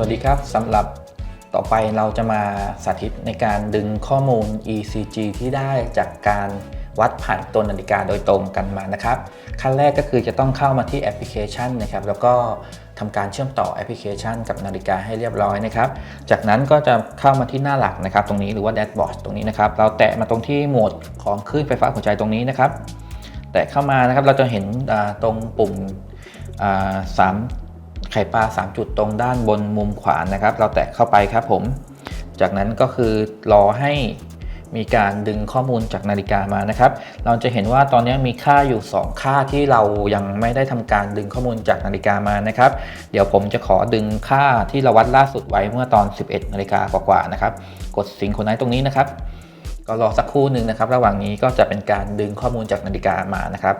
วัสดีครับสำหรับต่อไปเราจะมาสาธิตในการดึงข้อมูล ECG ที่ได้จากการวัดผ่านตัวนาฬิกาโดยตรงกันมานะครับ ขั้นแรกก็คือจะต้องเข้ามาที่แอปพลิเคชันนะครับ แล้วก็ทำการเชื่อมต่อแอปพลิเคชันกับนาฬิกาให้เรียบร้อยนะครับ จากนั้นก็จะเข้ามาที่หน้าหลักนะครับ ตรงนี้หรือว่าแดชบอร์ดตรงนี้นะครับ เราแตะมาตรงที่โหมดของคลื่นไฟฟ้าหัวใจตรงนี้นะครับ แตะเข้ามานะครับ เราจะเห็นตรงปุ่มสาม ไข่ปลา 3 จุดตรงด้านบนมุมขวานะครับ เราแตะเข้าไปครับผม จากนั้นก็คือรอให้มีการดึงข้อมูลจากนาฬิกามานะครับ เราจะเห็นว่าตอนนี้มีค่าอยู่ 2 ค่าที่เรายังไม่ได้ทำการดึงข้อมูลจากนาฬิกามานะครับ เดี๋ยวผมจะขอดึงค่าที่เราวัดล่าสุดไว้เมื่อตอน 11นาฬิกากว่าๆนะครับ กดสิงครไนตรงนี้นะครับ ก็รอสักครู่หนึ่งนะครับ ระหว่างนี้ก็จะเป็นการดึงข้อมูลจากนาฬิกามานะครับ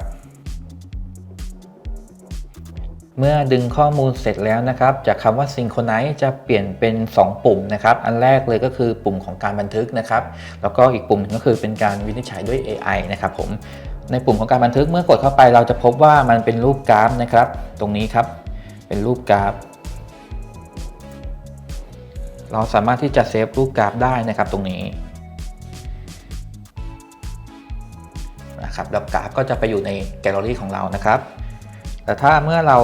เมื่อดึงข้อมูลเสร็จแล้วนะครับ จากคำว่า Synchronize จะเปลี่ยนเป็น 2 ปุ่มนะครับ อันแรกเลยก็คือปุ่มของการบันทึกนะครับ แล้วก็อีกปุ่มหนึงก็คือเป็นการวินิจฉัยด้วย AI นะครับผม ในปุ่มของการบันทึกเมื่อกดเข้าไปเราจะพบว่ามันเป็นรูปกราฟนะครับ ตรงนี้ครับ เป็นรูปกราฟ เราสามารถที่จะเซฟรูปกราฟได้นะครับ ตรงนี้นะครับแล้วกราฟก็จะไปอยู่ในแกลเลอรี่ของเรานะครับ แต่ถ้าเมื่อเรา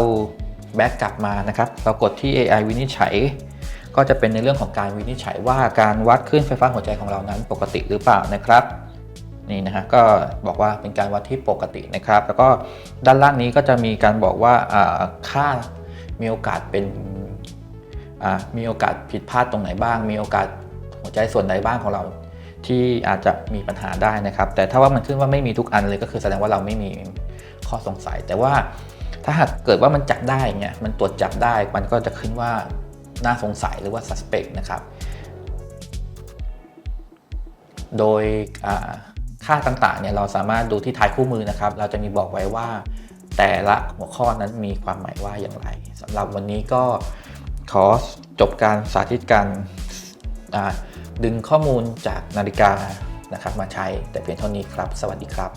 แบ็กกลับมานะครับ เรากดที่ AI วินิจฉัย ก็จะเป็นในเรื่องของการวินิจฉัยว่าการวัดคลื่นไฟฟ้าหัวใจของเรานั้นปกติหรือเปล่านะครับนี่นะฮะก็บอกว่าเป็นการวัดที่ปกตินะครับ แล้วก็ด้านล่างนี้ก็จะมีการบอกว่าอ่าค่ามีโอกาสเป็นอ่ามีโอกาสผิดพลาดตรงไหนบ้าง มีโอกาสหัวใจส่วนใดบ้างของเรา ที่อาจจะมีปัญหาได้นะครับ แต่ถ้าว่ามันขึ้นว่าไม่มีทุกอันเลยก็คือแสดงว่าเราไม่มีข้อสงสัย แต่ว่า ถ้าหากเกิดว่ามันจับได้เนี่ยมันตรวจจับได้มันก็จะขึ้นว่าน่าสงสัยหรือว่า suspect นะครับ โดยค่าต่างๆเนี่ยเราสามารถดูที่ท้ายคู่มือนะครับ เราจะมีบอกไว้ว่าแต่ละหัวข้อนั้นมีความหมายว่าอย่างไรสำหรับวันนี้ก็ขอจบการสาธิตการดึงข้อมูลจากนาฬิกานะครับมาใช้แต่เพียงเท่านี้ครับ สวัสดีครับ